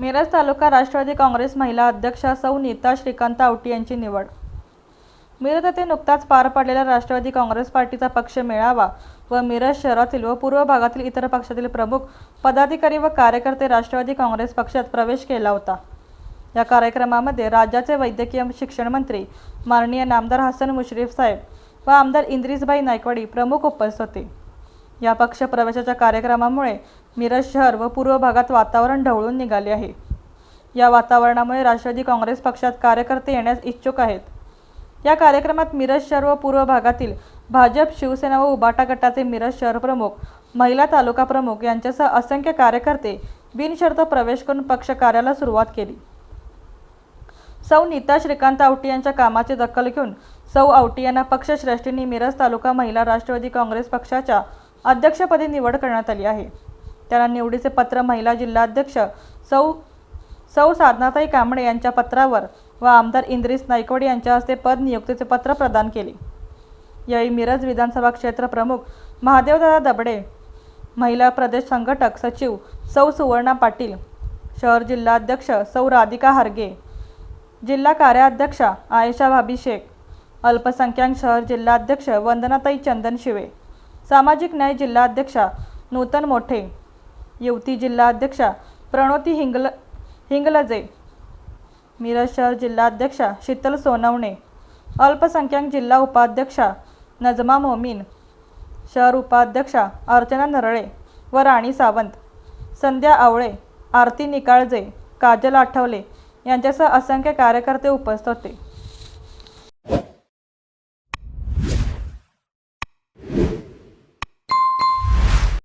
मिरज तालुका राष्ट्रवादी काँग्रेस महिला अध्यक्षा सौ नीता श्रीकांत आवटी यांची निवड. मिरज येथे नुकताच पार पडलेला राष्ट्रवादी काँग्रेस पार्टीचा पक्ष मेळावा व मिरज शहरातील व पूर्व भागातील इतर पक्षातील प्रमुख पदाधिकारी व कार्यकर्ते राष्ट्रवादी काँग्रेस पक्षात प्रवेश केला होता. या कार्यक्रमामध्ये राज्याचे वैद्यकीय शिक्षण मंत्री माननीय नामदार हसन मुश्रीफ साहेब व आमदार इंद्रिसबाई नायकवाडी प्रमुख उपस्थित होते. या पक्ष प्रवेशाच्या कार्यक्रमामुळे मिरज शहर व पूर्व भागात वातावरण ढवळून निघाले आहे. या वातावरणामुळे राष्ट्रवादी काँग्रेस पक्षात कार्यकर्ते येण्यास इच्छुक आहेत. या कार्यक्रमात मिरज शहर व पूर्व भागातील भाजप शिवसेना व उबाटा गटाचे मिरज शहर प्रमुख महिला तालुका प्रमुख यांच्यासह असंख्य कार्यकर्ते बिनशर्त प्रवेश करून पक्ष कार्याला सुरुवात केली. सौ नीता श्रीकांत आवटी यांच्या कामाची दखल घेऊन सौ आवटी यांना पक्षश्रेष्ठींनी मिरज तालुका महिला राष्ट्रवादी काँग्रेस पक्षाच्या अध्यक्षपदी निवड करण्यात आली आहे. त्यांना निवडीचे पत्र महिला जिल्हाध्यक्ष सौ सौ साधनाताई कांबळे यांच्या पत्रावर व आमदार इंद्रिस नायकवडे यांच्या हस्ते पद नियुक्तीचे पत्र प्रदान केले. यावेळी मिरज विधानसभा क्षेत्र प्रमुख महादेवदादा दबडे महिला प्रदेश संघटक सचिव सौ सुवर्णा पाटील शहर जिल्हाध्यक्ष सौ राधिका हरगे जिल्हा कार्याध्यक्षा आयशा भाभी शेख अल्पसंख्याक शहर जिल्हाध्यक्ष वंदनाताई चंदन शिवे सामाजिक न्याय जिल्हाध्यक्षा नूतन मोठे युवती जिल्हाध्यक्षा प्रणोती हिंगल हिंगलजे मिरज शहर जिल्हाध्यक्षा शीतल सोनवणे अल्पसंख्याक जिल्हा उपाध्यक्षा नजमा मोमीन शहर उपाध्यक्षा अर्चना नरळे व राणी सावंत संध्या आवळे आरती निकाळजे काजल आठवले यांच्यासह असंख्य कार्यकर्ते उपस्थित होते.